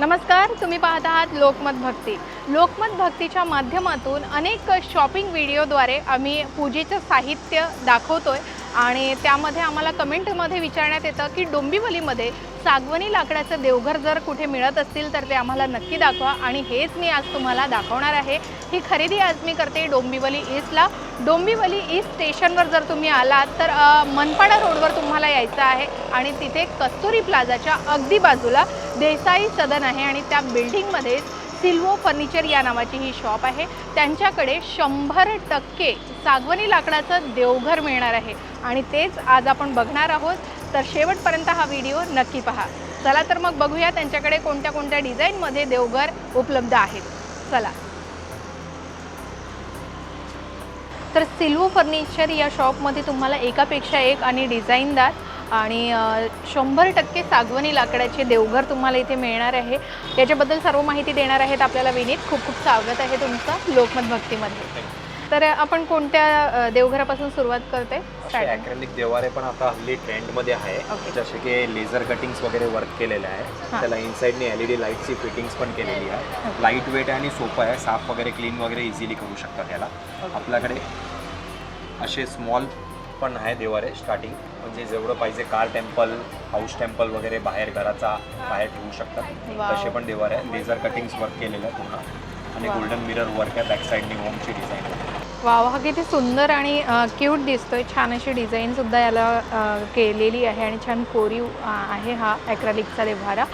नमस्कार तुम्ही पाहत आहात लोकमत भक्ती. लोकमत भक्तीच्या माध्यमातून अनेक शॉपिंग व्हिडिओद्वारे आम्ही पूजेचं साहित्य दाखवतोय आणि त्यामध्ये आम्हाला कमेंटमध्ये विचारण्यात येतं की डोंबिवलीमध्ये सागवणी लाकडाचं देवघर जर कुठे मिळत असतील तर ते आम्हाला नक्की दाखवा आणि हेच मी आज तुम्हाला दाखवणार आहे. ही खरेदी आज मी करते डोंबिवली ईस्टला. डोंबिवली ईस्ट स्टेशनवर जर तुम्ही आलात तर मनपाडा रोडवर तुम्हाला यायचं आहे आणि तिथे कस्तुरी प्लाझाच्या अगदी बाजूला देसाई सदन आहे आणि त्या बिल्डिंगमध्ये सिल्वो फर्निचर या नावाची ही शॉप आहे. त्यांच्याकडे शंभर टक्के सागवणी लाकडाचं देवघर मिळणार आहे आणि तेच आज आपण बघणार आहोत. तर शेवटपर्यंत हा व्हिडिओ नक्की पहा. चला तर मग बघूया त्यांच्याकडे कोणत्या कोणत्या डिझाईनमध्ये देवघर उपलब्ध आहेत. चला. तर सिल्वू फर्निचर या शॉपमध्ये तुम्हाला एकापेक्षा एक आणि डिझाईनदार आणि शंभर टक्के सागवणी लाकडाचे देवघर तुम्हाला इथे मिळणार आहे. याच्याबद्दल सर्व माहिती देणार आहेत आपल्याला विनीत. खूप खूप स्वागत आहे तुमचं लोकमत भक्तीमध्ये. तर आपण कोणत्या देवघरापासून सुरुवात करते? अॅक्रेलिक देवारे पण आता हल्ली ट्रेंडमध्ये आहे. जसे की लेझर कटिंग्स वगैरे वर्क केलेले आहे. त्याला इनसाइडने एल ई डी लाईटची फिटिंग्स पण केलेली आहे. लाइट वेट आणि सोपं आहे. साफ वगैरे क्लीन वगैरे इझिली करू शकता त्याला. आपल्याकडे असे स्मॉल पण आहे देवारे स्टार्टिंग म्हणजे जेवढं पाहिजे कार टेम्पल हाऊस टेम्पल वगैरे बाहेर घराचा बाहेर ठेवू शकतात. तसे पण देवारे लेझर कटिंग्स वर्क केलेलं आहे पूर्ण. आणि. गोल्डन मिरर वर्क आहे. बॅक साईडने ओमची डिझाईन आहे. वाव हा किती सुंदर आणि क्यूट दिसतोय. छान अशी डिझाईन सुद्धा याला केलेली आहे आणि छान कोरीव आहे हा ॲक्रॅलिकचा देव्हारा.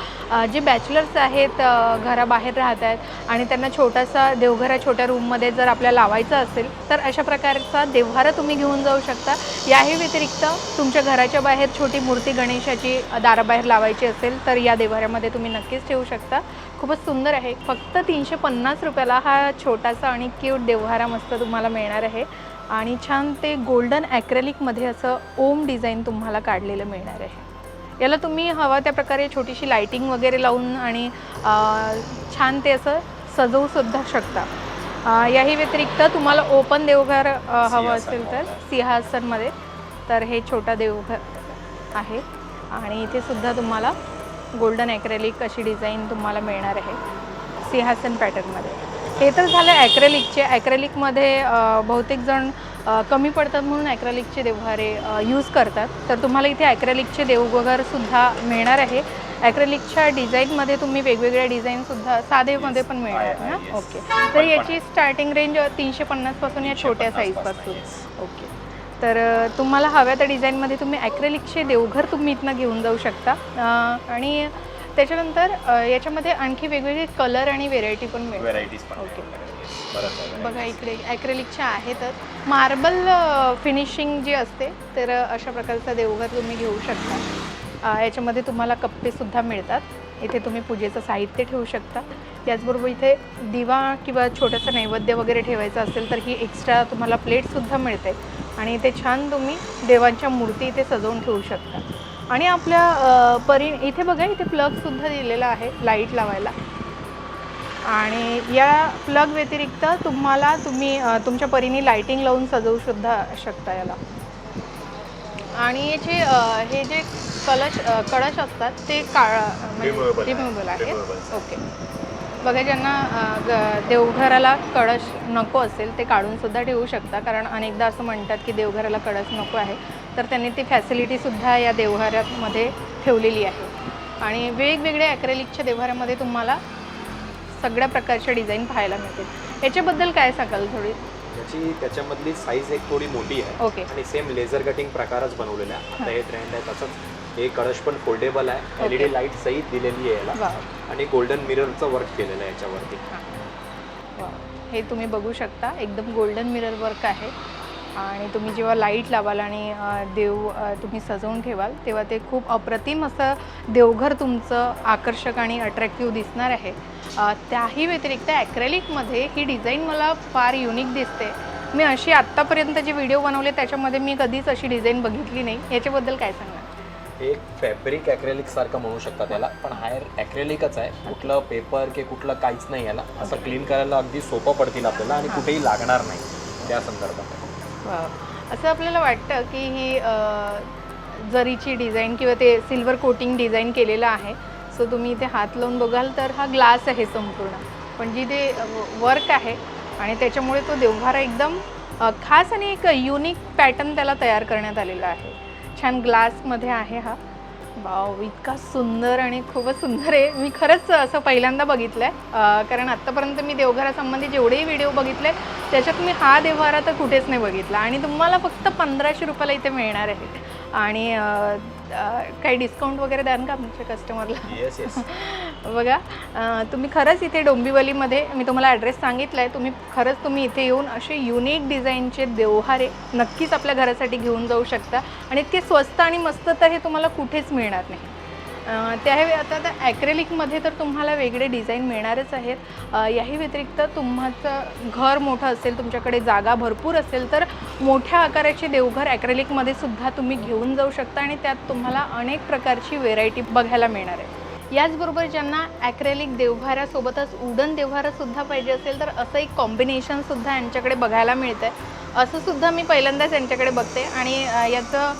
जे बॅचलर्स आहेत घराबाहेर राहत आहेत आणि त्यांना छोटासा देवघरा छोट्या रूममध्ये जर आपल्याला लावायचा असेल तर अशा प्रकारचा देव्हारा तुम्ही घेऊन जाऊ शकता. याही व्यतिरिक्त तुमच्या घराच्या बाहेर छोटी मूर्ती गणेशाची दाराबाहेर लावायची असेल तर या देव्हाऱ्यामध्ये तुम्ही नक्कीच ठेवू शकता. खूपच सुंदर आहे. फक्त तीनशे पन्नास रुपयाला हा छोटासा आणि क्यूट देवहारा मस्त तुम्हाला मिळणार आहे. आणि छान ते गोल्डन ॲक्रेलिकमध्ये असं ओम डिझाईन तुम्हाला काढलेलं मिळणार आहे. याला तुम्ही हवा त्या प्रकारे छोटीशी लाईटिंग वगैरे लावून आणि छान ते असं सजवूसुद्धा शकता. याही व्यतिरिक्त तुम्हाला ओपन देवघर हवं असेल तर सिंहासनमध्ये. तर हे छोटा देवघर आहे. आणि इथे सुद्धा तुम्हाला गोल्डन ॲक्रेलिक अशी डिझाईन तुम्हाला मिळणार आहे सिंहासन पॅटर्नमध्ये. हे तर झालं ॲक्रेलिकचे. ॲक्रेलिकमध्ये बहुतेक जण कमी पडतात म्हणून ॲक्रेलिकचे देवघारे यूज करतात. तर तुम्हाला इथे ॲक्रेलिकचे देवघरसुद्धा मिळणार आहे. ॲक्रेलिकच्या डिझाईनमध्ये तुम्ही वेगवेगळ्या डिझाईनसुद्धा साधेमध्ये पण मिळणार आहे ना. ओके. तर याची स्टार्टिंग रेंज तीनशे पन्नासपासून या छोट्या 350 साईजपासून. ओके. तर तुम्हाला हव्या त्या डिझाईनमध्ये तुम्ही ॲक्रेलिकचे देवघर तुम्ही इथनं घेऊन जाऊ शकता. आणि त्याच्यानंतर याच्यामध्ये आणखी वेगवेगळे कलर आणि व्हेरायटी पण मिळेल व्हेरायटीज पण आहे बघा इकडे ॲक्रेलिकच्या आहेतच मार्बल फिनिशिंग जी असते तर अशा प्रकारचा देवघर तुम्ही घेऊ शकता. याच्यामध्ये तुम्हाला कप्पेसुद्धा मिळतात. इथे तुम्ही पूजेचं साहित्य ठेवू शकता. त्याचबरोबर इथे दिवा किंवा छोटंसं नैवेद्य वगैरे ठेवायचं असेल तर ही एक्स्ट्रा तुम्हाला प्लेटसुद्धा मिळते. आणि इथे छान तुम्ही देवांच्या मूर्ती इथे सजवून ठेवू शकता. आणि आपल्या परी इथे बघा इथे प्लगसुद्धा दिलेला आहे लाइट लावायला. आणि या प्लग व्यतिरिक्त तुम्हाला तुम्ही तुमच्या परीने लाइटिंग लावून सजवू सुद्धा शकता याला. आणि याचे हे जे कलश कळश असतात ते काळ Removable आहे. रिमुवेबल आहेत Removable. ओके बघा ज्यांना देवघराला कळश नको असेल ते काढून सुद्धा ठेवू शकता. कारण अनेकदा असं म्हणतात की देवघराला कळश नको आहे. तर त्यांनी ती फॅसिलिटीसुद्धा या देवघरामध्ये ठेवलेली आहे. आणि वेगवेगळ्या ॲक्रेलिकच्या देवघरामध्ये तुम्हाला सगळ्या प्रकारच्या डिझाईन पाहायला मिळतील. याच्याबद्दल काय सांगाल थोडी? याची त्याच्यामधली साईज एक थोडी मोठी आहे. ओके आणि सेम लेझर कटिंग प्रकारच बनवलेला आहे. आता. हे. ट्रेंड आहे तसंच. हे कळश पण फोल्डेबल आहे. Okay. एलईडी लाइट सहित दिलेली आहे याला. आणि गोल्डन मिररचं वर्क केलेलं आहे याच्यावरती. हे. तुम्ही बघू शकता. एकदम गोल्डन मिरर वर्क आहे. आणि तुम्ही जेव्हा लाइट लावाल आणि देव तुम्ही सजवून ठेवाल तेव्हा ते खूप अप्रतिम असं देवघर तुमचं आकर्षक आणि अट्रॅक्टिव्ह दिसणार आहे. त्याही व्यतिरिक्त ॲक्रेलिकमध्ये ही डिझाईन मला फार युनिक दिसते. मी अशी आत्तापर्यंत जे व्हिडिओ बनवले त्याच्यामध्ये मी कधीच अशी डिझाईन बघितली नाही. याच्याबद्दल काय हे एक फॅब्रिक ॲक्रेलिक सारखं म्हणू शकता त्याला पण हायर ॲक्रेलिकच आहे. कुठलं पेपर की कुठलं काहीच नाही याला. असं क्लीन करायला अगदी सोपं पडतील आपल्याला आणि कुठेही लागणार नाही त्या संदर्भात. असं आपल्याला वाटतं की ही जरीची डिझाईन किंवा ते सिल्वर कोटिंग डिझाईन केलेलं आहे सो तुम्ही इथे हात लावून बघाल तर हा ग्लास आहे संपूर्ण. पण जी ते वर्क आहे आणि त्याच्यामुळे तो देवभारा एकदम खास आणि एक युनिक पॅटर्न त्याला तयार करण्यात आलेला आहे. छान ग्लासमध्ये आहे हा. वाव इतका सुंदर आणि खूपच सुंदर आहे. मी खरंच असं पहिल्यांदा बघितलं आहे कारण आत्तापर्यंत मी देवघरासंबंधी जेवढेही व्हिडिओ बघितले त्याच्यात मी हा देवघारा तर कुठेच नाही बघितला. आणि तुम्हाला फक्त पंधराशे रुपयाला इथे मिळणार आहे. आणि काही डिस्काउंट वगैरे द्याल का आमच्या कस्टमरला येस येस बघा तुम्ही खरंच इथे डोंबिवलीमध्ये मी तुम्हाला ॲड्रेस सांगितला आहे तुम्ही खरंच तुम्ही इथे येऊन असे युनिक डिझाईनचे देवहारे नक्कीच आपल्या घरासाठी घेऊन जाऊ शकता. आणि इतके स्वस्त आणि मस्त तर हे तुम्हाला कुठेच मिळणार नाही. त्या हे आता त्या ॲक्रेलिकमध्ये तर तुम्हाला वेगळे डिझाईन मिळणारच आहेत. याही व्यतिरिक्त तुमचं घर मोठं असेल तुमच्याकडे जागा भरपूर असेल तर मोठ्या आकाराचे देवघर ॲक्रेलिकमध्ये सुद्धा तुम्ही घेऊन जाऊ शकता आणि त्यात तुम्हाला अनेक प्रकारची व्हेरायटी बघायला मिळणार आहे. याचबरोबर ज्यांना ॲक्रेलिक देवभारासोबतच उडन देवघारासुद्धा पाहिजे असेल तर असं एक कॉम्बिनेशनसुद्धा यांच्याकडे बघायला मिळतं आहे असंसुद्धा मी पहिल्यांदाच यांच्याकडे बघते. आणि याचं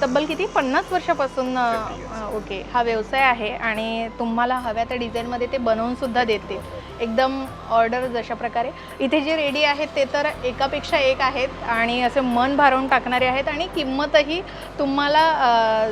तब्बल किती? पन्नास वर्षापासून ओके हा व्यवसाय आहे. आणि तुम्हाला हव्या त्या डिझाईनमध्ये ते बनवूनसुद्धा देते एकदम ऑर्डर जशा प्रकारे. इथे जे रेडी आहेत ते तर एकापेक्षा एक आहेत. आणि असे मन भारावून टाकणारे आहेत. आणि किंमतही तुम्हाला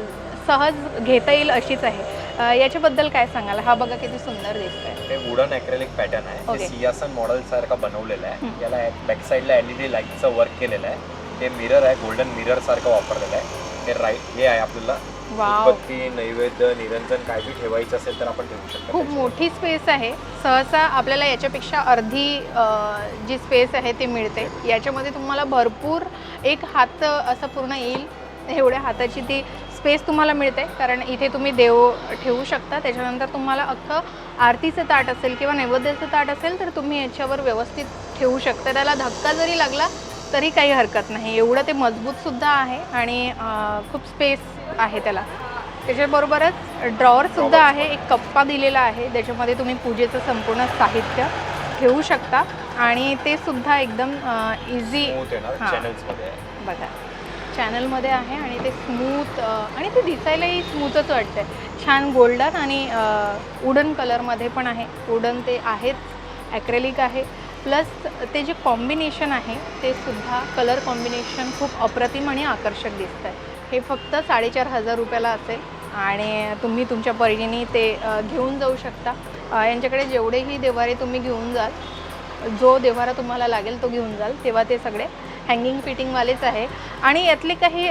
सहज घेता येईल अशीच आहे. याच्याबद्दल काय सांगाल? हा बघा किती सुंदर दिसतंय. हे वुडन ॲक्रेलिक पॅटर्न आहे. Okay. हे सियासन मॉडेल सारखा बनवलेलं आहे. हं. याला बॅक साईडला एल ई डी लाईटचं वर्क केलेलं आहे. हे मिरर आहे गोल्डन मिरर सारखं वापरलेलं आहे. हे राईट हे आहे आपल्याला. वाव नैवेद्य निरंजन काय बी ठेवायचं असेल तर आपण ठेवू शकतो खूप त्याच्यावर. मोठी स्पेस आहे. सहसा आपल्याला याच्यापेक्षा अर्धी अ, जी स्पेस आहे ती मिळते. याच्यामध्ये तुम्हाला भरपूर एक हात असं पूर्ण येईल. एवढ्या हाताची ती स्पेस तुम्हाला मिळते कारण इथे तुम्ही देव ठेवू शकता. त्याच्यानंतर तुम्हाला अख्खं आरतीचं ताट असेल किंवा नैवेद्याचं ताट असेल तर तुम्ही याच्यावर व्यवस्थित ठेवू शकता. त्याला धक्का जरी लागला तरी काही हरकत नाही. एवढं ते मजबूतसुद्धा आहे आणि खूप स्पेस आहे त्याला. त्याच्याबरोबरच ड्रॉवरसुद्धा आहे एक कप्पा दिलेला आहे. त्याच्यामध्ये तुम्ही पूजेचं संपूर्ण साहित्य ठेवू शकता. आणि ते सुद्धा एकदम इझी हां. बघा. चॅनलमध्ये आहे आणि ते स्मूथ आणि ते दिसायलाही स्मूथच वाटतंय. छान गोल्डन आणि वुडन कलरमध्ये पण आहे. वुडन ते आहेच ॲक्रेलिक आहे. प्लस ते जे कॉम्बिनेशन आहे ते सुद्धा कलर कॉम्बिनेशन खूप अप्रतिम आणि आकर्षक दिसतं आहे हे फक्त साडेचार हजार रुपयाला असेल आणि तुम्ही तुमच्या परीने ते घेऊन जाऊ शकता. यांच्याकडे जेवढेही देवारे तुम्ही घेऊन जाल जो देवारा तुम्हाला लागेल तो घेऊन जाल तेव्हा ते सगळे हँगिंग फिटिंगवालेच आहे आणि यातले काही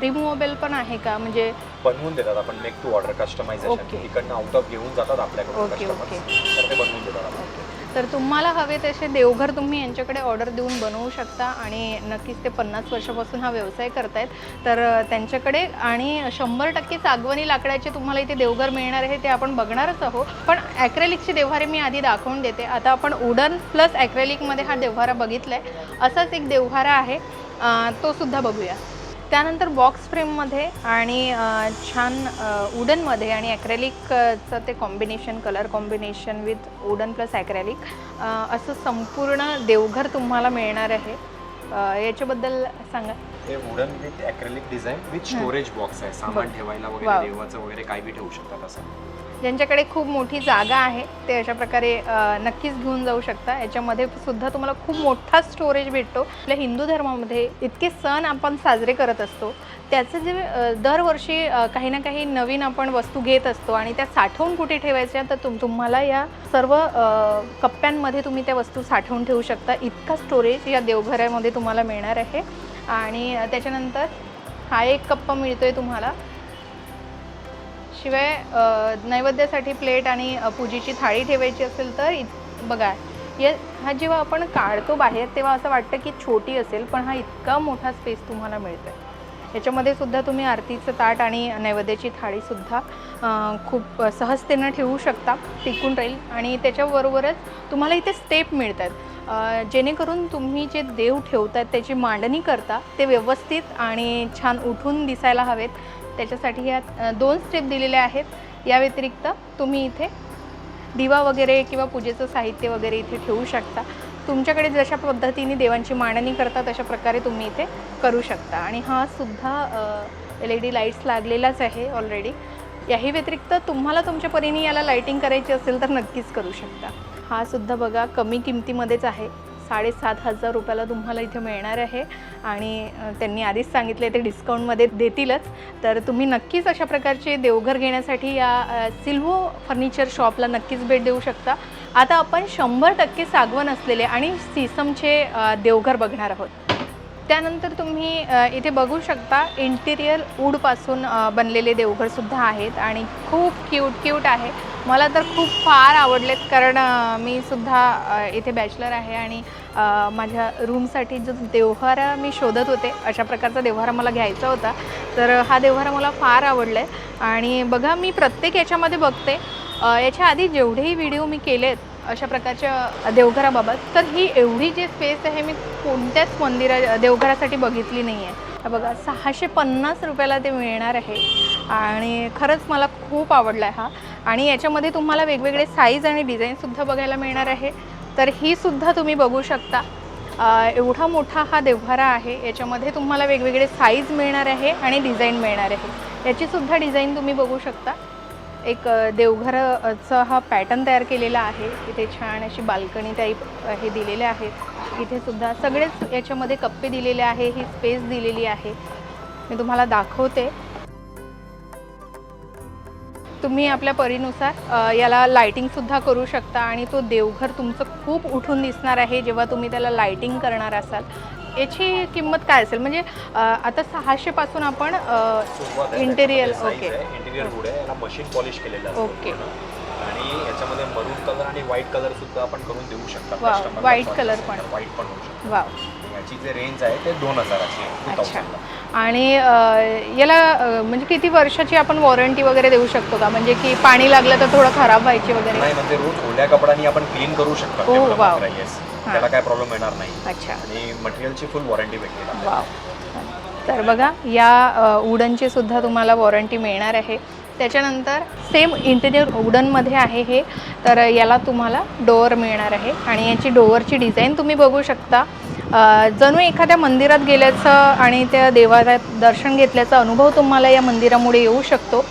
रिमुवेबल पण आहे का म्हणजे बनवून देतात आपण make to order customisation Okay. तिकडनं आउट ऑफ घेऊन जातात आपल्याकडून Okay, customers. okay. तर ते बनवून देतात आपण. तर तुम्हाला हवे तसे देवघर तुम्ही यांच्याकडे ऑर्डर देऊन बनवू शकता आणि नक्कीच ते पन्नास वर्षापासून हा व्यवसाय करतायत. तर त्यांच्याकडे आणि शंभर टक्के सागवणी लाकडाचे तुम्हाला इथे देवघर मिळणार आहे ते आपण बघणारच आहोत. पण ॲक्रेलिकचे देव्हारे मी आधी दाखवून देते. आता आपण उडन प्लस ॲक्रेलिकमध्ये हा देव्हारा बघितला आहे असाच एक देव्हारा आहे. तो सुद्धा बघूया. त्यानंतर बॉक्स फ्रेममध्ये आणि छान वुडनमध्ये आणि ॲक्रेलिकचं ते combination colour combination with wooden plus acrylic असं संपूर्ण देवघर तुम्हाला मिळणार आहे. याच्याबद्दल सांगा. हे wooden with acrylic design with storage box आहे. सामान. ठेवायला. वगैरे देवाचं वगैरे काय बी ठेवू शकतात असं. ज्यांच्याकडे खूप मोठी जागा आहे ते अशा प्रकारे नक्कीच घेऊन जाऊ शकता. याच्यामध्ये सुद्धा तुम्हाला खूप मोठा स्टोरेज भेटतो. आपल्या हिंदू धर्मामध्ये इतके सण आपण साजरे करत असतो. त्याचं जे दरवर्षी काही ना काही नवीन आपण वस्तू घेत असतो आणि त्या साठवून कुठे ठेवायच्या तर तुम तुम्हाला या सर्व कप्प्यांमध्ये तुम्ही त्या वस्तू साठवून ठेवू शकता. इतका स्टोरेज या देवघरामध्ये तुम्हाला मिळणार आहे. आणि त्याच्यानंतर हा एक कप्पा मिळतो आहे तुम्हाला. शिवाय नैवेद्यासाठी प्लेट आणि पूजेची थाळी ठेवायची असेल तर इत बघा या हा जेव्हा आपण काढतो बाहेर तेव्हा असं वाटतं की छोटी असेल पण हा इतका मोठा स्पेस तुम्हाला मिळतो आहे याच्यामध्ये सुद्धा तुम्ही आरतीचं ताट आणि नैवेद्याची थाळीसुद्धा खूप सहजतेनं ठेवू शकता टिकून राहील. आणि त्याच्याबरोबरच तुम्हाला इथे स्टेप मिळतात. जेणेकरून तुम्ही जे देव ठेवतात त्याची मांडणी करता ते व्यवस्थित आणि छान उठून दिसायला हवेत. त्याच्यासाठी ह्या दोन स्टेप दिलेल्या आहेत. या व्यतिरिक्त तुम्ही इथे दिवा वगैरे किंवा पूजेचं साहित्य वगैरे इथे ठेवू शकता. तुमच्याकडे जशा पद्धतीने देवांची मांडणी करता तशा प्रकारे तुम्ही इथे करू शकता. आणि हा सुद्धा एल ई डी लाईट्स लागलेलाच आहे ऑलरेडी याही व्यतिरिक्त तुम्हाला तुमच्या परीने याला लाईटिंग करायची असेल तर नक्कीच करू शकता. हा सुद्धा बघा कमी किमतीमध्येच आहे. साडेसात हजार रुपयाला तुम्हाला इथे मिळणार आहे. आणि त्यांनी आधीच सांगितले ते डिस्काउंटमध्ये देतीलच. तर तुम्ही नक्कीच अशा प्रकारचे देवघर घेण्यासाठी या अ, सिल्व्हो फर्निचर शॉपला नक्कीच भेट देऊ शकता. आता आपण शंभर टक्के सागवण असलेले आणि सीसमचे देवघर बघणार आहोत. त्यानंतर तुम्ही इथे बघू शकता इंटिरियर वूडपासून बनलेले देवघरसुद्धा आहेत आणि खूप क्यूट क्यूट आहे. मला तर खूप फार आवडलेत कारण मी सुद्धा इथे बॅचलर आहे आणि माझ्या रूमसाठी जो देवहारा मी शोधत होते अशा प्रकारचा देवहारा मला घ्यायचा होता. तर हा देवहारा मला फार आवडला आहे आणि बघा मी प्रत्येक याच्यामध्ये बघते. याच्या आधी जेवढेही व्हिडिओ मी केलेत अशा प्रकारच्या देवघराबाबत. तर ही एवढी जी स्पेस आहे मी कोणत्याच मंदिरा देवघरासाठी बघितली नाही आहे बघा सहाशे पन्नास रुपयाला ते मिळणार आहे. आणि खरंच मला खूप आवडला आहे हा. आणि याच्यामध्ये तुम्हाला वेगवेगळे साईज आणि डिझाईनसुद्धा बघायला मिळणार आहे. तर ही सुद्धा तुम्ही बघू शकता. एवढा मोठा हा देवघारा आहे. याच्यामध्ये तुम्हाला वेगवेगळे साईज मिळणार आहे आणि डिझाईन मिळणार आहे. याचीसुद्धा डिझाईन तुम्ही बघू शकता. एक अ, देवघराचा हा पॅटर्न तयार केलेला आहे. इथे छान अशी बाल्कनी टाईप हे दिलेले आहेत इथे सुद्धा सगळेच याच्यामध्ये कप्पे दिलेले आहे ही स्पेस दिलेली आहे. मी तुम्हाला दाखवते. तुम्ही आपल्या परीनुसार याला लायटिंगसुद्धा करू शकता आणि तो देवघर तुमचं खूप उठून दिसणार आहे. जेव्हा तुम्ही त्याला लायटिंग करणार असाल याची किंमत काय असेल? म्हणजे आता सहाशेपासून आपण इंटेरियर ओके इंटिरियर वूड आहे याला मशीन पॉलिश केलेलं असतं ओके. आणि याच्यामध्ये मरून कलर आणि व्हाईट कलर सुद्धा आपण करून देऊ शकता color असेल पण. white पण होऊ शकतं. वाव याची जे रेंज आहे ते दोन हजाराची आहे. अच्छा. आणि याला म्हणजे किती वर्षाची आपण वॉरंटी वगैरे देऊ शकतो का? म्हणजे की पाणी लागलं तर थोडं खराब व्हायची वगैरे? नाही म्हणजे रोज ओल्या कपड्यानी आपण क्लीन करू शकतो. त्याला काय प्रॉब्लेम येणार नाही. अच्छा. आणि मटेरियलची फुल वॉरंटी भेटेल. वाव. तर बघा या वुडनची सुद्धा तुम्हाला वॉरंटी मिळणार आहे. त्याच्यानंतर सेम इंटेरियर वुडनमध्ये आहे हे. तर याला तुम्हाला डोअर मिळणार आहे. आणि याची डोअरची डिझाईन तुम्ही बघू शकता. जणू एखाद्या मंदिरात गेल्याचं आणि त्या देवालयात दर्शन घेतल्याचा अनुभव तुम्हाला या मंदिरामुळे येऊ शकतो.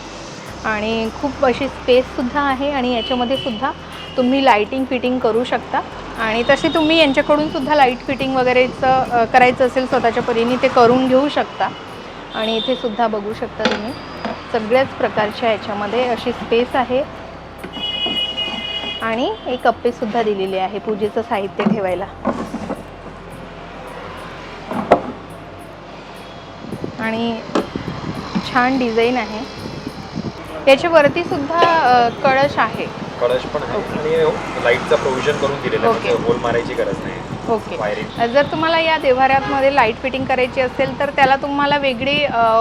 आणि खूप अशी स्पेससुद्धा आहे आणि याच्यामध्ये सुद्धा तुम्ही लाईटिंग फिटिंग करू शकता. आणि तशी तुम्ही यांच्याकडून सुद्धा लाइट फिटिंग वगैरेचं करायचं असेल स्वतःच्या परीने ते करून घेऊ शकता. आणि इथे सुद्धा बघू शकता तुम्ही सगळ्याच प्रकारच्या याच्यामध्ये अशी स्पेस आहे. आणि एक कप्पेसुद्धा दिलेली आहे पूजेचं साहित्य ठेवायला. आणि छान डिझाईन आहे. याच्यावरती सुद्धा कळश आहे. कळश पण आहे. आणि लाईटचं प्रोव्हिजन करून दिलेलं आहे. म्हणजे होल मारायची गरज नाही. ओके. जर तुम्हाला या देव्हाऱ्यामध्ये लाइट फिटिंग करायची असेल तर त्याला तुम्हाला वेगळी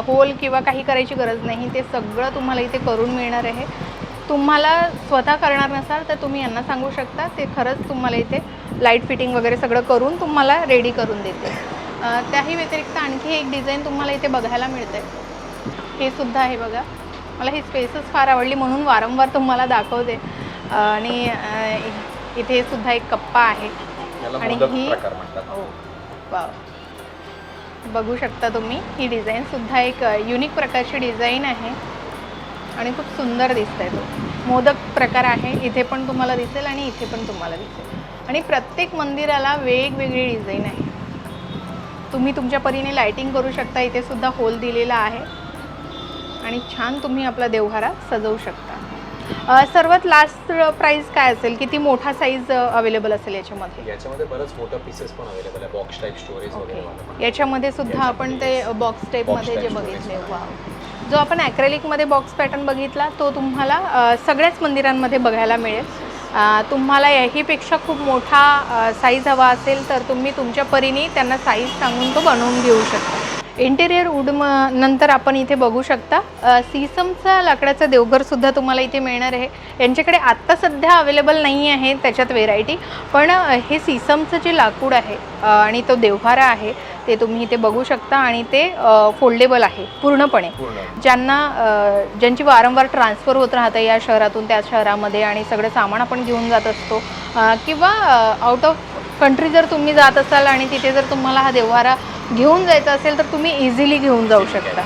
होल किंवा काही करायची गरज नाही. ते सगळं तुम्हाला इथे करून मिळणार आहे. तुम्हाला स्वतः करणार नसाल तर तुम्ही यांना सांगू शकता. ते खरंच तुम्हाला इथे लाइट फिटिंग वगैरे सगळं करून तुम्हाला रेडी करून देते त्याही व्यतिरिक्त आणखी एक डिझाईन तुम्हाला इथे बघायला मिळते हे सुद्धा आहे बघा. मला ही स्पेसच फार आवडली म्हणून वारंवार तुम्हाला दाखवते. आणि इथे सुद्धा एक कप्पा आहे. आणि ही- हो. बघू शकता तुम्ही ही डिझाईन सुद्धा एक युनिक प्रकारची डिझाईन आहे. आणि खूप सुंदर दिसतंय तो. मोदक प्रकार आहे इथे पण तुम्हाला दिसेल आणि इथे पण तुम्हाला दिसेल. आणि प्रत्येक मंदिराला वेगवेगळी डिझाईन आहे. तुम्ही तुमच्या परीने लाईटिंग करू शकता इथे सुद्धा होल दिलेला आहे. आणि छान तुम्ही आपला देवहारा सजवू शकता. सर्वात लास्ट प्राईस काय असेल? किती मोठा साईज अवेलेबल असेल याच्यामध्ये? याच्यामध्ये बरंच मोठं पीसेस पण अवेलेबल आहे. बॉक्स टाईप स्टोरेज वगैरे. याच्यामध्ये सुद्धा आपण ते बॉक्स टाईपमध्ये जे बघितले. जो आपण ॲक्रेलिकमध्ये बॉक्स पॅटर्न बघितला तो तुम्हाला सगळ्याच मंदिरांमध्ये बघायला मिळेल. तुम्हाला याहीपेक्षा खूप मोठा साईज हवा असेल तर तुम्ही तुमच्या परीने त्यांना साईज सांगून तो बनवून घेऊ शकता. इंटेरियर वूड म नंतर आपण इथे बघू शकता. सीसमचा लाकडाचा देवघरसुद्धा तुम्हाला इथे मिळणार आहे. यांच्याकडे आत्ता सध्या अवेलेबल नाही आहे त्याच्यात व्हेरायटी पण हे सीसमचं जे लाकूड आहे आणि तो देवहारा आहे ते तुम्ही इथे बघू शकता आणि ते फोल्डेबल आहे पूर्णपणे. पूर्ण ज्यांना ज्यांची वारंवार ट्रान्सफर होत राहतं या शहरातून त्या शहरामध्ये आणि सगळं सामान आपण घेऊन जात असतो किंवा आउट ऑफ कंट्री जर तुम्ही जात असाल आणि तिथे जर तुम्हाला हा देवहारा घेऊन जायचा असेल तर तुम्ही इझिली घेऊन जाऊ शकता.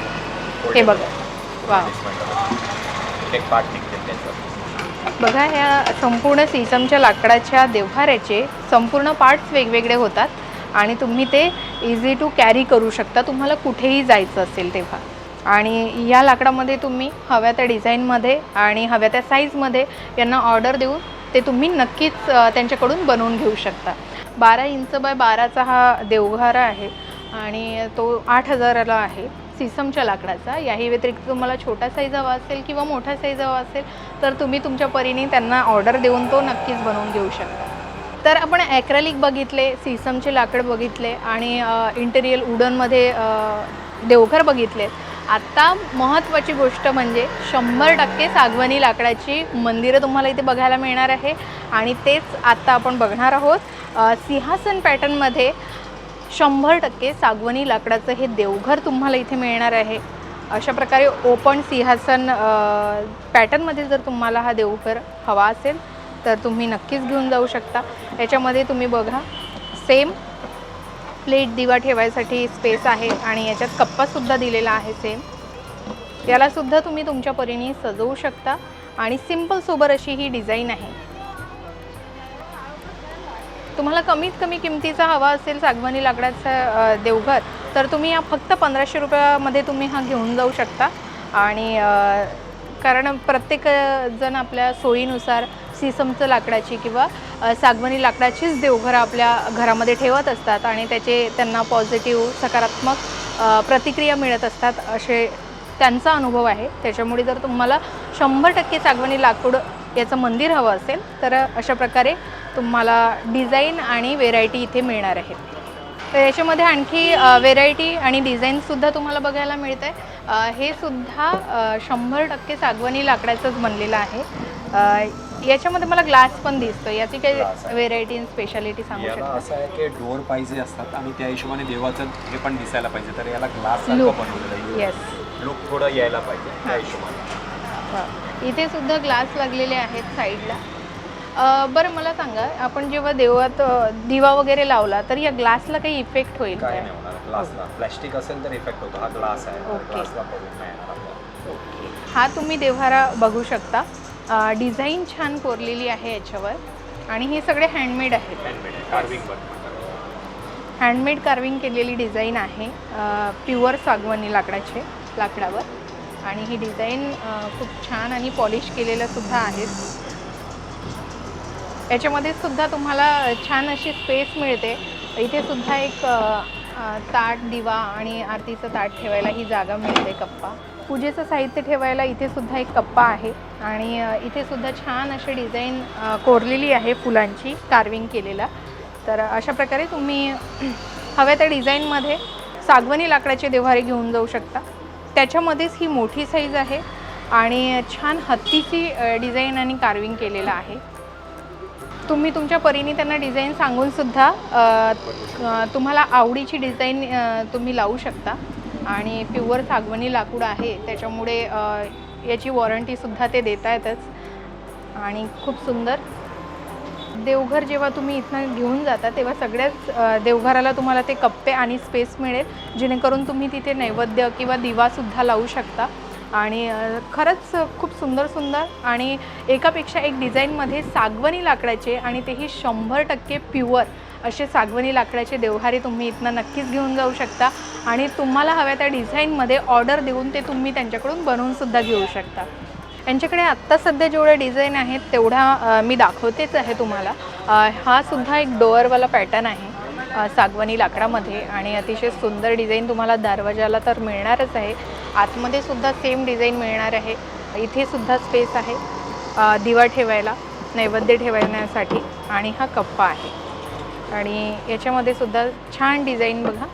हे बघा. वा बघा ह्या संपूर्ण सिसमच्या लाकडाच्या देव्हाऱ्याचे संपूर्ण पार्ट्स वेगवेगळे होतात आणि तुम्ही ते इझी टू कॅरी करू शकता. तुम्हाला कुठेही जायचं असेल तेव्हा. आणि या लाकडामध्ये तुम्ही हव्या त्या डिझाईनमध्ये आणि हव्या त्या साईजमध्ये यांना ऑर्डर देऊन ते तुम्ही नक्कीच त्यांच्याकडून बनवून घेऊ शकता. बारा इंच बाय बाराचा हा देवघारा आहे आणि तो आठ हजाराला आहे. सिसमच्या लाकडाचा. याही व्यतिरिक्त तुम्हाला छोटा साईज हवा असेल किंवा मोठा साईज हवा असेल तर तुम्ही तुमच्या परीने त्यांना ऑर्डर देऊन तो नक्कीच बनवून घेऊ शकता. तर आपण ॲक्रॅलिक बघितले सिसमचे लाकड बघितले आणि इंटेरियल वुडनमध्ये देवघर बघितले. आत्ता महत्त्वाची गोष्ट म्हणजे शंभर टक्के सागवानी लाकडाची मंदिरं तुम्हाला इथे बघायला मिळणार आहे. आणि तेच आत्ता आपण बघणार आहोत. सिंहासन पॅटर्नमध्ये शंभर टक्के सागवानी लाकडाचं हे देवघर तुम्हाला इथे मिळणार आहे. अशा प्रकारे ओपन सिंहासन पॅटर्नमध्ये जर तुम्हाला हा देवघर हवा असेल तर तुम्ही नक्कीच घेऊन जाऊ शकता. याच्यामध्ये तुम्ही बघा सेम प्लेट दिवा ठेवायसाठी स्पेस आहे आणि याच्यात कप्पासुद्धा दिलेला आहे सेम. यालासुद्धा तुम्ही तुमच्या परीने सजवू शकता आणि सिंपल सोबर अशी ही डिझाईन आहे. तुम्हाला कमीत कमी किमतीचा हवा असेल सागवानी लाकडाचा देवघर तर तुम्ही फक्त पंधराशे रुपयामध्ये तुम्ही हा घेऊन जाऊ शकता. आणि कारण प्रत्येक जण आपल्या सोयीनुसार सिसमचं लाकडाची किंवा सागवणी लाकडाचीच देवघरं आपल्या घरामध्ये ठेवत असतात आणि त्याचे त्यांना पॉझिटिव्ह सकारात्मक प्रतिक्रिया मिळत असतात असे त्यांचा अनुभव आहे. त्याच्यामुळे जर तुम्हाला शंभर टक्के सागवानी लाकूड याचं मंदिर हवं असेल तर अशा प्रकारे तुम्हाला डिझाईन आणि व्हेरायटी इथे मिळणार आहे. तर याच्यामध्ये आणखी व्हेरायटी आणि डिझाईनसुद्धा तुम्हाला बघायला मिळतं आहे हे सुद्धा शंभर टक्के सागवानी लाकडाचंच बनलेलं आहे. याच्यामध्ये मला ग्लास पण दिसतो याची Glass काही आहे. व्हेरायटी स्पेशालिटी सांगू याला शकता? असं आहे की डोअर पाहिजे असतात आणि त्या हिशोबाने देवाचं हे पण दिसायला पाहिजे. तर याला ग्लास Look. बनवलेलं येस आहे लुक थोडं यायला पाहिजे त्या हिशोबाने. इथे सुद्धा ग्लास लागलेले आहेत साईडला. अ, बरं मला सांगा आपण जेव्हा देवात अ, दिवा वगैरे लावला तर या ग्लासला काही इफेक्ट होईल काय नाही होणार. ग्लासला. प्लॅस्टिक असेल तर इफेक्ट होतो. हा ग्लास आहे. Okay. ग्लासला प्रॉब्लेम नाही येणार आपल्याला. हा तुम्ही देव्हारा बघू शकता. डिझाईन छान कोरलेली आहे याच्यावर. आणि हे सगळे हँडमेड आहेत. हँडमेड कार्विंग पण हँडमेड कार्विंग केलेली डिझाईन आहे. प्युअर सागवानी लाकडाचे लाकडावर. आणि ही डिझाईन खूप छान आणि पॉलिश केलेलं सुद्धा आहे. याच्यामध्ये सुद्धा तुम्हाला छान अशी स्पेस मिळते. इथे सुद्धा एक ताट दिवा आणि आरतीचं ताट ठेवायला ही जागा मिळते कप्पा. पूजेचं साहित्य ठेवायला इथे सुद्धा एक कप्पा आहे. आणि इथेसुद्धा इथे सुद्धा छान अशी डिझाईन कोरलेली आहे फुलांची कार्विंग केलेला. तर अशा प्रकारे तुम्ही हव्या त्या डिझाईनमध्ये सागवनी लाकडाचे देव्हारे घेऊन जाऊ शकता. त्याच्यामध्येच ही मोठी साईज आहे आणि छान हत्तीची डिझाईन आणि कार्विंग केलेलं आहे. तुम्ही तुमच्या परीने त्यांना डिझाईन सांगूनसुद्धा तुम्हाला आवडीची डिझाईन तुम्ही लावू शकता. आणि प्युअर सागवणी लाकूड आहे त्याच्यामुळे याची वॉरंटीसुद्धा ते देत आहेतच आणि खूप सुंदर. देवघर जेव्हा तुम्ही इथनं घेऊन जाता तेव्हा सगळ्याच देवघराला तुम्हाला ते कप्पे आणि स्पेस मिळेल जेणेकरून तुम्ही तिथे नैवेद्य किंवा दिवासुद्धा लावू शकता. आणि खरंच खूप सुंदर सुंदर आणि एकापेक्षा एक डिझाईनमध्ये सागवणी लाकडाचे आणि तेही शंभर टक्के प्युअर असे सागवणी लाकडाचे देवहारे तुम्ही इथनं नक्कीच घेऊन जाऊ शकता. आणि तुम्हाला हव्या त्या डिझाईनमध्ये ऑर्डर देऊन ते तुम्ही त्यांच्याकडून बनवूनसुद्धा घेऊ शकता. यांच्याकडे आत्ता सध्या जेवढ्या डिझाईन आहेत तेवढा मी दाखवतेच आहे तुम्हाला. हा सुद्धा एक डोअरवाला पॅटर्न आहे सागवनी सागवानी लाकडामध्ये. आणि अतिशय सुंदर डिझाईन तुम्हाला दरवाजाला तर मिळणारच आहे. आतमध्ये सुद्धा सेम डिझाईन मिळणार आहे. इथे सुद्धा स्पेस आहे दिवा ठेवायला नैवेद्य ठेवण्यासाठी. आणि हा कप्पा आहे. आणि याच्यामध्ये सुद्धा छान डिझाईन बघा.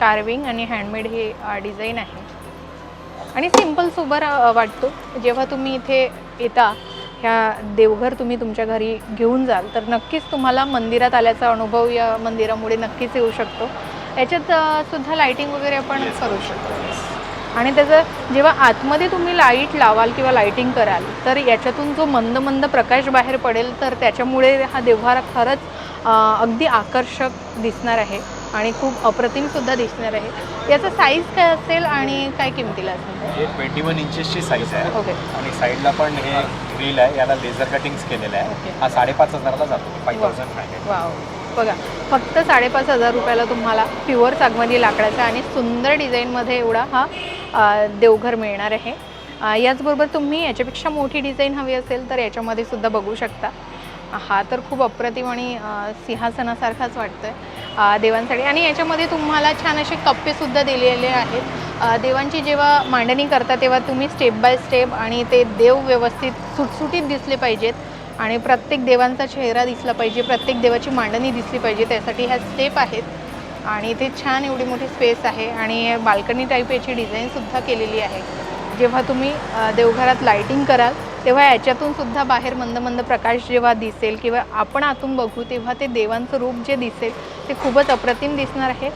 कार्विंग आणि हँडमेड हे डिझाईन आहे. आणि सिंपल सोबर वाटतो. जेव्हा तुम्ही इथे येता ह्या देवघर तुम्ही तुमच्या घरी घेऊन जाल तर नक्कीच तुम्हाला मंदिरात आल्याचा अनुभव या मंदिरामुळे नक्कीच येऊ शकतो. याच्यात सुद्धा लाईटिंग वगैरे आपण करू शकतो. आणि त्याचं जेव्हा आतमध्ये तुम्ही लाइट लावाल किंवा लाईटिंग कराल तर याच्यातून जो मंद मंद प्रकाश बाहेर पडेल तर त्याच्यामुळे हा देव्हारा खरंच अगदी आकर्षक दिसणार आहे आणि खूप अप्रतिमसुद्धा दिसणार आहे. याचा साईज काय असेल आणि काय किमतीला असेल? हे ट्वेंटी वन इंचेसची साईज आहे. ओके. आणि साईडला पण हे ग्रिल आहे याला लेझर कटिंग्स केलेलं. आहे हा साडेपाच हजाराला जातो फाईव्ह. Thousand wow. बघा फक्त साडेपाच हजार रुपयाला तुम्हाला प्युअर सागवानी लाकडाचा आणि सुंदर डिझाईनमध्ये एवढा हा देवघर मिळणार आहे. याचबरोबर तुम्ही याच्यापेक्षा मोठी डिझाईन हवी असेल तर याच्यामध्ये सुद्धा बघू शकता. हा तर खूप अप्रतिम आणि सिंहासनासारखाच वाटतोय. देवांसाठी आणि याच्यामध्ये तुम्हाला छान असे कप्पेसुद्धा दिलेले आहेत. देवांची जेव्हा मांडणी करता तेव्हा तुम्ही स्टेप बाय स्टेप आणि ते देव व्यवस्थित सुटसुटीत दिसले पाहिजेत आणि प्रत्येक देवांचा चेहरा दिसला पाहिजे प्रत्येक देवाची मांडणी दिसली पाहिजे त्यासाठी ह्या स्टेप आहेत. आणि इथे छान एवढी मोठी स्पेस आहे आणि बाल्कनी टाईप याची डिझाईनसुद्धा केलेली आहे. जेव्हा तुम्ही देवघरात लाईटिंग कराल तेव्हा याच्यातून सुद्धा बाहेर मंद मंद प्रकाश जेव्हा दिसेल किंवा आपण आतून बघू तेव्हा ते देवांचं रूप जे दिसेल ते खूपच अप्रतिम दिसणार आहे.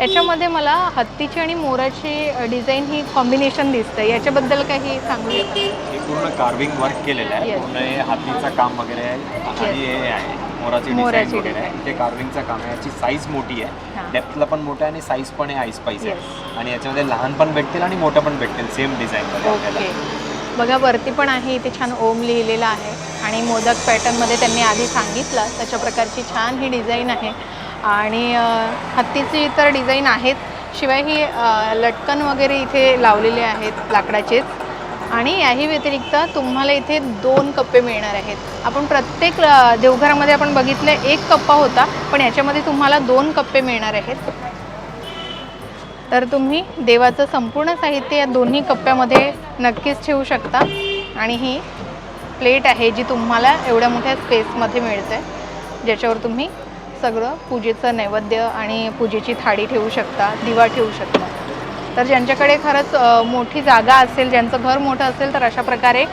याच्यामध्ये मला हत्तीची आणि मोराची डिझाईन ही कॉम्बिनेशन दिसतं याच्याबद्दल काही सांगू शकता पूर्ण कार्विंग वर्क केलेलं आहे. पूर्ण हे हातीचं काम वगैरे आहे. मोराची मोराची डिझाईन वगैरे आहे. design. ते कार्विंगचं काम आहे. याची साईज मोठी हां. आहे डेप्थला पण मोठं आहे आणि साईज पण आहे आईस पाईस Yes. आहे आणि याच्यामध्ये लहान पण भेटतील आणि मोठं पण भेटतील सेम डिझाईनमध्ये आपल्याला. ओके बघा वरती पण आहे. इथे छान ओम लिहिलेलं आहे. आणि मोदक पॅटर्नमध्ये त्यांनी आधी सांगितलं. तशा प्रकारची छान ही डिझाईन आहे. आणि अ, हत्तीची तर डिझाईन आहेत शिवाय ही अ, लटकन वगैरे इथे लावलेले आहेत लाकडाचेच. आणि याही व्यतिरिक्त तुम्हाला इथे दोन कप्पे मिळणार आहेत. आपण प्रत्येक देवघरामध्ये आपण बघितलं एक कप्पा होता पण याच्यामध्ये तुम्हाला दोन कप्पे मिळणार आहेत. तर तुम्ही देवाचं संपूर्ण साहित्य या दोन्ही कप्प्यामध्ये नक्कीच ठेवू शकता. आणि ही प्लेट आहे जी तुम्हाला एवढ्या मोठ्या स्पेसमध्ये मिळते ज्याच्यावर तुम्ही सगळं पूजेचं नैवेद्य आणि पूजेची थाळी ठेवू शकता दिवा ठेवू शकता. तर ज्यांच्याकडे खरंच मोठी जागा असेल ज्यांचं घर मोठं असेल तर अशा प्रकारे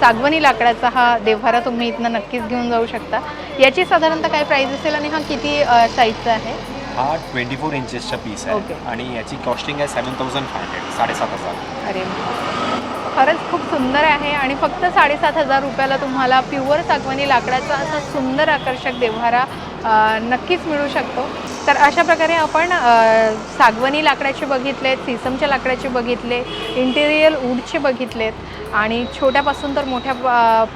सागवानी लाकडाचा हा देव्हारा तुम्ही इथनं नक्कीच घेऊन जाऊ शकता. याची साधारणतः काय प्राईस असेल आणि हा किती साईजचा आहे? हा ट्वेंटी फोर इंचेसचा पीस. आहे. आणि याची कॉस्टिंग आहे सेवन थाउजंड फाय हंड्रेड साडेसात हजार. अरे खरंच खूप सुंदर आहे आणि फक्त साडेसात हजार रुपयाला तुम्हाला प्युअर सागवानी लाकडाचा असा सुंदर आकर्षक देव्हारा नक्कीच मिळू शकतो. तर अशा प्रकारे आपण सागवनी लाकडाचे बघितलेत सिसमच्या लाकडाचे बघितले इंटेरियल वूडचे बघितलेत आणि छोट्यापासून तर मोठ्या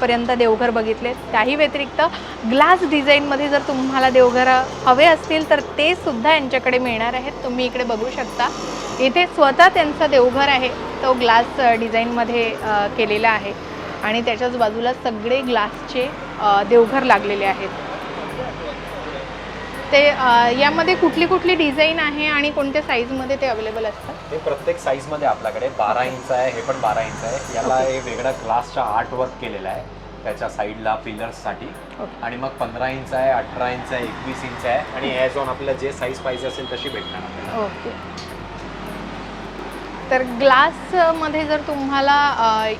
पर्यंत देवघर बघितले त्याही व्यतिरिक्त ग्लास डिझाईनमध्ये जर तुम्हाला देवघर हवे असतील तर ते सुद्धा यांच्याकडे मिळणार आहेत. तुम्ही इकडे बघू शकता. इथे स्वतः त्यांचा देवघर आहे. तो ग्लास डिझाईनमध्ये केलेला आहे. आणि त्याच्याच बाजूला सगळे ग्लासचे देवघर लागलेले आहेत. ते यामध्ये कुठली कुठली डिझाईन आहे आणि कोणत्या साईजमध्ये ते अवेलेबल असतात? हे प्रत्येक साईजमध्ये आपल्याकडे बारा इंच आहे हे पण बारा इंच आहे. याला हे वेगळं ग्लासचा आर्ट वर्क केलेलं आहे त्याच्या साईडला पिलर्ससाठी. आणि मग पंधरा इंच आहे अठरा इंच आहे एकवीस इंच आहे. आणि ॲज ऑन आपल्याला जे साईज पाहिजे असेल तशी भेटणार आपल्याला. ओके. तर ग्लासमध्ये जर तुम्हाला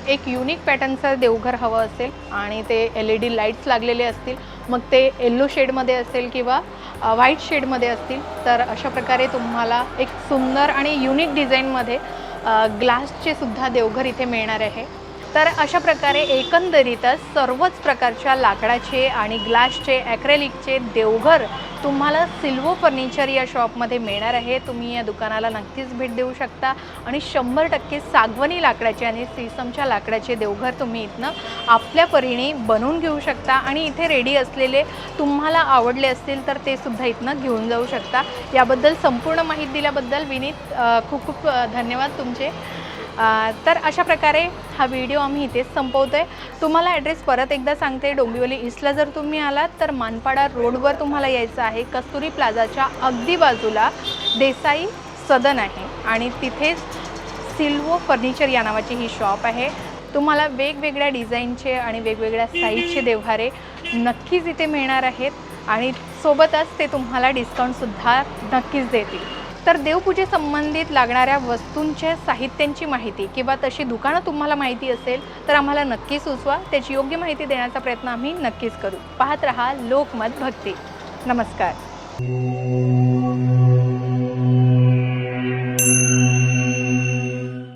एक युनिक पॅटर्नचं देवघर हवं असेल आणि ते एल ई डी लाईट्स लागलेले असतील मग ते येल्लो शेडमध्ये असेल किंवा व्हाईट शेडमध्ये असतील तर अशा प्रकारे तुम्हाला एक सुंदर आणि युनिक डिझाईनमध्ये ग्लासचे सुद्धा देवघर इथे मिळणार आहे. तर अशा प्रकारे एकंदरीतच सर्वच प्रकारच्या लाकडाचे आणि ग्लासचे ॲक्रेलिकचे देवघर तुम्हाला सिल्वो फर्निचर या शॉपमध्ये मिळणार आहे. तुम्ही या दुकानाला नक्कीच भेट देऊ शकता. आणि शंभर टक्के सागवनी लाकडाचे आणि सीसमच्या लाकडाचे देवघर तुम्ही इथनं आपल्या परीने बनवून घेऊ शकता. आणि इथे रेडी असलेले तुम्हाला आवडले असतील तर ते सुद्धा इथनं घेऊन जाऊ शकता. याबद्दल संपूर्ण माहिती दिल्याबद्दल विनीत खूप खूप धन्यवाद तुमचे. तर अशा प्रकारे हा व्हिडिओ आम्ही इथेच संपवतो आहे तुम्हाला ॲड्रेस परत एकदा सांगते डोंबिवली ईस्टला जर तुम्ही आलात तर मानपाडा रोडवर तुम्हाला यायचं आहे. कस्तुरी प्लाझाच्या अगदी बाजूला देसाई सदन आहे आणि तिथेच सिल्वो फर्निचर या नावाची ही शॉप आहे. तुम्हाला वेगवेगळ्या डिझाईनचे आणि वेगवेगळ्या साईजचे देवहारे नक्कीच इथे मिळणार आहेत आणि सोबतच ते तुम्हाला डिस्काउंटसुद्धा नक्कीच देतील. तर देवपूजेसंबंधित लागणाऱ्या वस्तूंच्या साहित्यांची माहिती किंवा तशी दुकानं तुम्हाला माहिती असेल तर आम्हाला नक्की सुचवा. त्याची योग्य माहिती देण्याचा प्रयत्न आम्ही नक्कीच करू. पाहत रहा लोकमत भक्ती. नमस्कार.